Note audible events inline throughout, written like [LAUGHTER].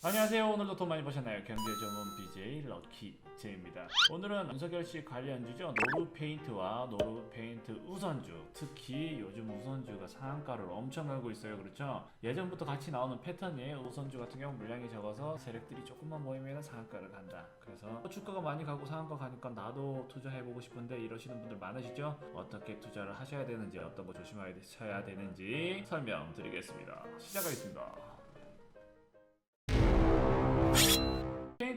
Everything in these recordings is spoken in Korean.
안녕하세요. 오늘도 돈 많이 버셨나요? 경제 전문 BJ 럭키 제입니다. 오늘은 윤석열 씨 관련주죠. 노루 페인트와 노루 페인트 우선주, 특히 요즘 우선주가 상한가를 엄청 가고 있어요. 그렇죠? 예전부터 같이 나오는 패턴이에요. 우선주 같은 경우 물량이 적어서 세력들이 조금만 모이면 상한가를 간다. 그래서 주가가 많이 가고 상한가 가니까 나도 투자해보고 싶은데 이러시는 분들 많으시죠? 어떻게 투자를 하셔야 되는지, 어떤 거 조심하셔야 되는지 설명드리겠습니다. 시작하겠습니다.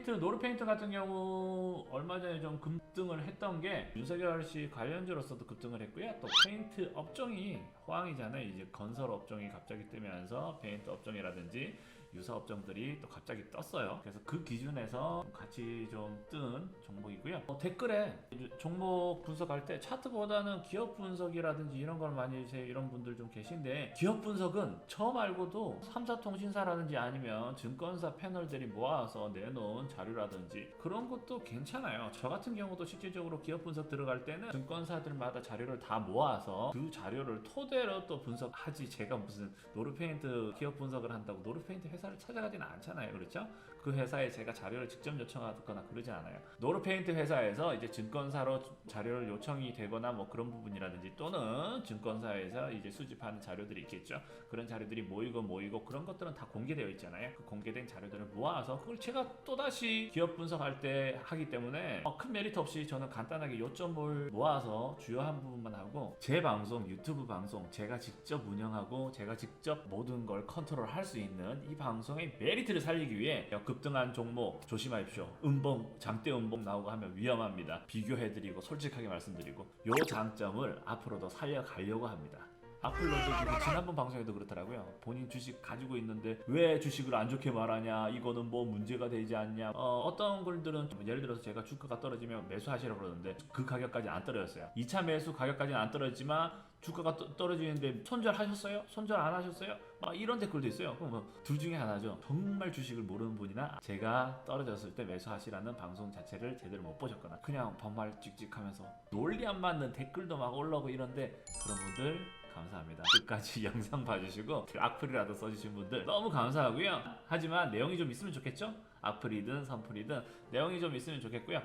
페인트 노르 페인트 같은 경우 얼마 전에 좀 급등을 했던 게 윤석열 씨 관련주로서도 급등을 했고요. 또 페인트 업종이 호황이잖아요. 이제 건설 업종이 갑자기 뜨면서 페인트 업종이라든지 유사 업종들이 또 갑자기 떴어요. 그래서 그 기준에서 같이 좀 뜬 종목이고요. 어, 댓글에 종목 분석할 때 차트보다는 기업 분석이라든지 이런 걸 많이 해주세요. 이런 분들 좀 계신데 기업 분석은 저 말고도 삼사통신사라든지 아니면 증권사 패널들이 모아서 내놓은 자료라든지 그런 것도 괜찮아요. 저 같은 경우도 실질적으로 기업 분석 들어갈 때는 증권사들마다 자료를 다 모아서 그 자료를 토대로 또 분석하지 제가 무슨 노르페인트 기업 분석을 한다고 노르페인트 회사 를 찾아가지는 않잖아요. 그렇죠? 그 회사에 제가 자료를 직접 요청하거나 그러지 않아요. 노르페인트 회사에서 이제 증권사로 자료를 요청이 되거나 뭐 그런 부분이라든지 또는 증권사에서 이제 수집하는 자료들이 있겠죠. 그런 자료들이 모이고 모이고 그런 것들은 다 공개되어 있잖아요. 그 공개된 자료들을 모아서 그걸 제가 또다시 기업 분석할 때 하기 때문에 어, 큰 메리트 없이 저는 간단하게 요점을 모아서 주요한 부분만 하고 제 방송 유튜브 방송 제가 직접 운영하고 제가 직접 모든 걸 컨트롤 할 수 있는 이 방송의 메리트를 살리기 위해 급등한 종목 조심하십시오. 음봉 장대 음봉 나오고 하면 위험합니다. 비교해드리고 솔직하게 말씀드리고 요 장점을 앞으로도 살려가려고 합니다. 악플러도 지금 지난번 방송에도 그렇더라고요. 본인 주식 가지고 있는데 왜 주식을 안 좋게 말하냐, 이거는 뭐 문제가 되지 않냐. 어, 떤 글들은 예를 들어서 제가 주가가 떨어지면 매수하시라고 그러는데 그 가격까지 안 떨어졌어요. 2차 매수 가격까지는 안 떨어졌지만 주가가 떠- 떨어지는데 손절하셨어요? 손절 안 하셨어요? 막 이런 댓글도 있어요. 그럼 뭐 둘 중에 하나죠. 정말 주식을 모르는 분이나 제가 떨어졌을 때 매수하시라는 방송 자체를 제대로 못 보셨거나 그냥 반말 찍찍하면서 논리 안 맞는 댓글도 막 올라오고 이런데 그런 분들 감사합니다. 끝까지 [LAUGHS] 영상 봐주시고 악플이라도 써주신 분들 너무 감사하고요. 하지만 내용이 좀 있으면 좋겠죠? 악플이든 선플이든 내용이 좀 있으면 좋겠고요.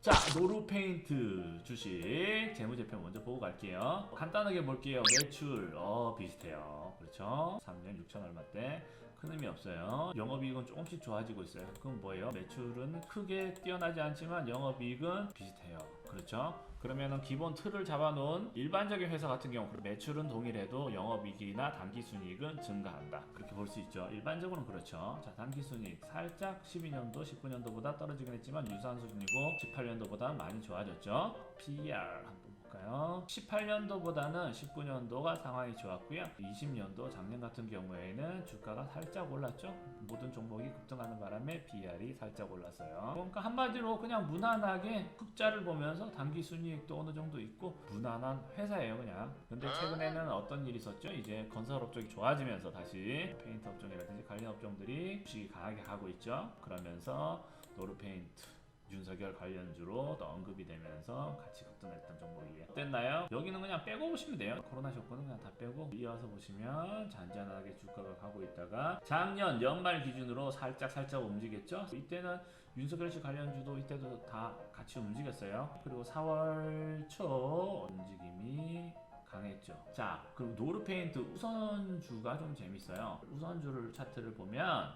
자, 노루페인트 주식 재무제표 먼저 보고 갈게요. 간단하게 볼게요. 매출, 어, 비슷해요. 그렇죠? 3년 6천 얼마대. 큰 의미 없어요. 영업이익은 조금씩 좋아지고 있어요. 그럼 뭐예요? 매출은 크게 뛰어나지 않지만 영업이익은 비슷해요. 그렇죠? 그러면은 기본 틀을 잡아놓은 일반적인 회사 같은 경우 매출은 동일해도 영업이익이나 당기순이익은 증가한다. 그렇게 볼 수 있죠. 일반적으로는 그렇죠. 자, 당기순이익 살짝 12년도, 19년도보다 떨어지긴 했지만 유사한 수준이고 18년도보다 많이 좋아졌죠. PER 한번 볼까요? 18년도보다는 19년도가 상황이 좋았고요. 20년도 작년 같은 경우에는 주가가 살짝 올랐죠. 모든 종목이 급등하는 바람에 PER이 살짝 올랐어요. 그러니까 한마디로 그냥 무난하게 흑자를 보면서 단기 순이익도 어느 정도 있고 무난한 회사예요, 그냥. 근데 최근에는 어떤 일이 있었죠? 이제 건설업 쪽이 좋아지면서 다시 페인트 업종이라든지 관련 업종들이 주식이 강하게 가고 있죠. 그러면서 노르페인트 윤석열 관련주로 또 언급이 되면서 같이 급등했던 종목이에요. 어땠나요? 여기는 그냥 빼고 보시면 돼요. 코로나 쇼크는 그냥 다 빼고 이어서 보시면 잔잔하게 주가가 가고 있다가 작년 연말 기준으로 살짝 살짝 움직였죠. 이때는 윤석열 씨 관련주도 이때도 다 같이 움직였어요. 그리고 4월 초 움직임이 강했죠. 자, 그리고 노르페인트 우선주가 좀 재밌어요. 우선주를 차트를 보면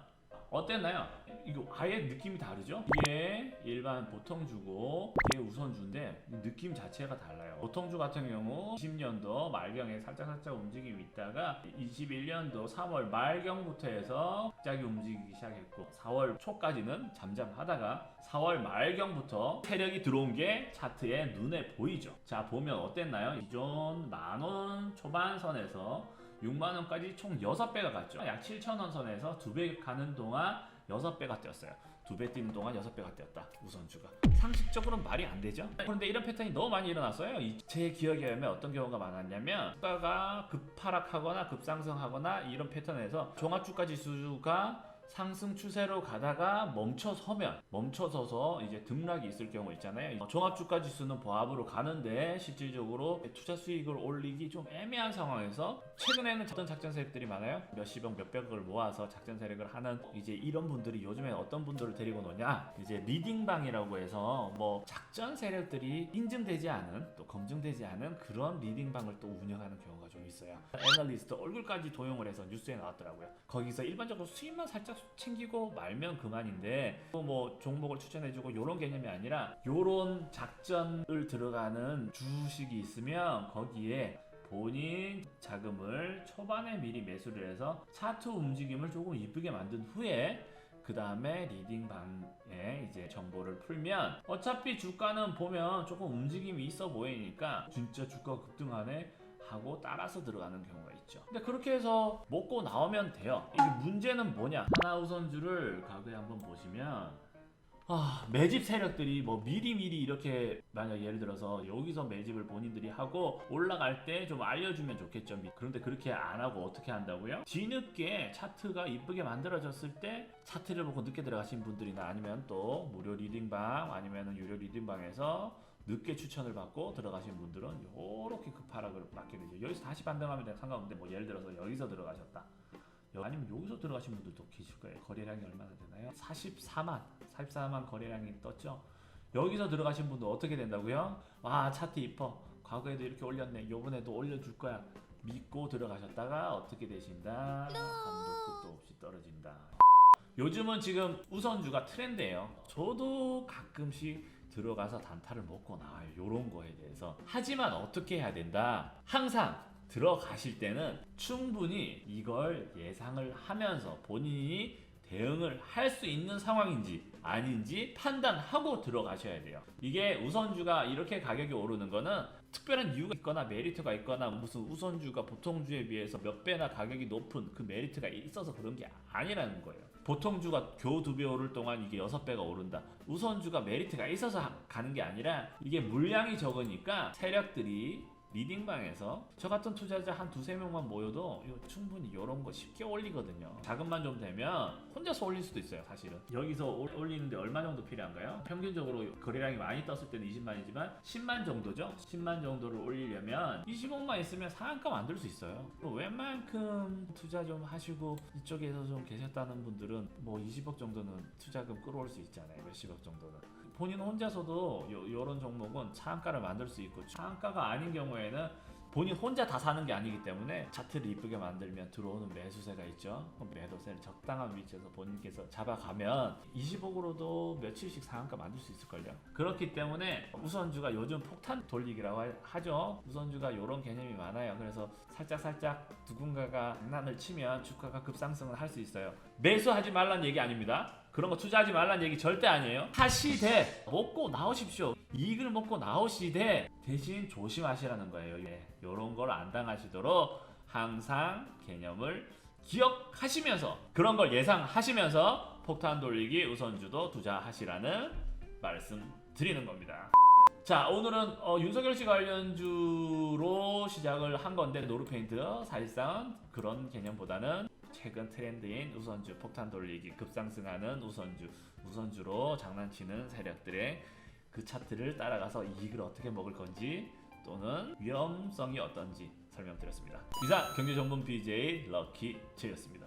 어땠나요? 이거 아예 느낌이 다르죠? 이게 일반 보통주고 이게 우선주인데 느낌 자체가 달라요. 보통주 같은 경우 20년도 말경에 살짝 살짝 움직임이 있다가 21년도 3월 말경부터 해서 갑자기 움직이기 시작했고 4월 초까지는 잠잠하다가 4월 말경부터 세력이 들어온 게 차트에 눈에 보이죠. 자 보면 어땠나요? 기존 만원 초반선에서 6만원까지 총 6배가 갔죠. 약 7천원 선에서 2배 가는 동안 6배가 뛰었어요. 2배 뛰는 동안 6배가 뛰었다. 우선주가. 상식적으로는 말이 안 되죠. 그런데 이런 패턴이 너무 많이 일어났어요. 이- 제 기억에 의하면 어떤 경우가 많았냐면 주가가 급하락하거나 급상승하거나 이런 패턴에서 종합주가 지수가 상승 추세로 가다가 멈춰서면 멈춰서서 이제 등락이 있을 경우 있잖아요. 어, 종합주가 지수는 보합으로 가는데 실질적으로 투자 수익을 올리기 좀 애매한 상황에서 최근에는 어떤 작전 세력들이 많아요. 몇십억 몇백억을 모아서 작전 세력을 하는 이제 이런 분들이 요즘에 어떤 분들을 데리고 노냐 이제 리딩방이라고 해서 뭐 작전 세력들이 인증되지 않은 또 검증되지 않은 그런 리딩방을 또 운영하는 경우가 좀 있어요. 애널리스트 얼굴까지 도용을 해서 뉴스에 나왔더라고요. 거기서 일반적으로 수익만 살짝 챙기고 말면 그만인데 또 뭐 종목을 추천해주고 이런 개념이 아니라 이런 작전을 들어가는 주식이 있으면 거기에 본인 자금을 초반에 미리 매수를 해서 차트 움직임을 조금 이쁘게 만든 후에 그 다음에 리딩방에 이제 정보를 풀면 어차피 주가는 보면 조금 움직임이 있어 보이니까 진짜 주가 급등하네 하고 따라서 들어가는 경우가 있죠. 근데 그렇게 해서 먹고 나오면 돼요. 이게 문제는 뭐냐? 하나 우선주를 가격에 한번 보시면 아, 매집 세력들이 뭐 미리미리 이렇게 만약 예를 들어서 여기서 매집을 본인들이 하고 올라갈 때 좀 알려주면 좋겠죠. 그런데 그렇게 안 하고 어떻게 한다고요? 뒤늦게 차트가 이쁘게 만들어졌을 때 차트를 보고 늦게 들어가신 분들이나 아니면 또 무료 리딩방 아니면 유료 리딩방에서 늦게 추천을 받고 들어가신 분들은 이렇게 급하락을 맞게 되죠. 여기서 다시 반등하면 상관없는데 뭐 예를 들어서 여기서 들어가셨다. 여- 아니면 여기서 들어가신 분들도 계실 거예요. 거래량이 얼마나 되나요? 44만, 44만 거래량이 떴죠. 여기서 들어가신 분들 어떻게 된다고요? 와 차트 이뻐. 과거에도 이렇게 올렸네. 요번에도 올려줄 거야. 믿고 들어가셨다가 어떻게 되신다? 한도 끝도 없이 떨어진다. 요즘은 지금 우선주가 트렌드예요. 저도 가끔씩 들어가서 단타를 나와요. 요런 거에 대해서. 하지만 어떻게 해야 된다? 항상 들어가실 때는 충분히 이걸 예상을 하면서 본인이 대응을 할 수 있는 상황인지 아닌지 판단하고 들어가셔야 돼요. 이게 우선주가 이렇게 가격이 오르는 거는 특별한 이유가 있거나 메리트가 있거나 무슨 우선주가 보통주에 비해서 몇 배나 가격이 높은 그 메리트가 있어서 그런 게 아니라는 거예요. 보통주가 겨우 두 배 오를 동안 이게 여섯 배가 오른다. 우선주가 메리트가 있어서 하- 가는 게 아니라 이게 물량이 적으니까 세력들이 리딩방에서 저 같은 투자자 한 두세 명만 모여도 충분히 이런 거 쉽게 올리거든요. 자금만 좀 되면 혼자서 올릴 수도 있어요, 사실은. 여기서 올- 올리는데 얼마 정도 필요한가요? 평균적으로 거래량이 많이 떴을 때는 20만이지만 10만 정도죠? 10만 정도를 올리려면 20억만 있으면 상한가 만들 수 있어요. 뭐 웬만큼 투자 좀 하시고 이쪽에서 좀 계셨다는 분들은 뭐 20억 정도는 투자금 끌어올 수 있잖아요. 몇십억 정도는. 본인 혼자서도 요, 요런 종목은 차한가를 만들 수 있고 차한가가 아닌 경우에 는 본인 혼자 다 사는 게 아니기 때문에 차트를 이쁘게 만들면 들어오는 매수세가 있죠. 매도세를 적당한 위치에서 본인께서 잡아가면 20억으로도 며칠씩 상한가 만들 수 있을걸요. 그렇기 때문에 우선주가 요즘 폭탄 돌리기라고 하- 하죠. 우선주가 이런 개념이 많아요. 그래서 살짝 살짝 누군가가 장난을 치면 주가가 급상승을 할 수 있어요. 매수하지 말란 얘기 아닙니다. 그런 거 투자하지 말란 얘기 절대 아니에요. 하시되 먹고 나오십시오. 이익을 먹고 나오시되 대신 조심하시라는 거예요. 예. 요런 걸안 당하시도록 항상 개념을 기억하시면서 그런 걸 예상하시면서 폭탄 돌리기 우선주도 투자하시라는 말씀 드리는 겁니다. 자 오늘은 어, 윤석열 씨 관련주로 시작을 한 건데 노르페인트 사실상 그런 개념보다는 최근 트렌드인 우선주 폭탄 돌리기 급상승하는 우선주 우선주로 장난치는 세력들의 그 차트를 따라가서 이익을 어떻게 먹을 건지 또는 위험성이 어떤지 설명드렸습니다. 이상 경제전문 BJ 럭키 제이였습니다.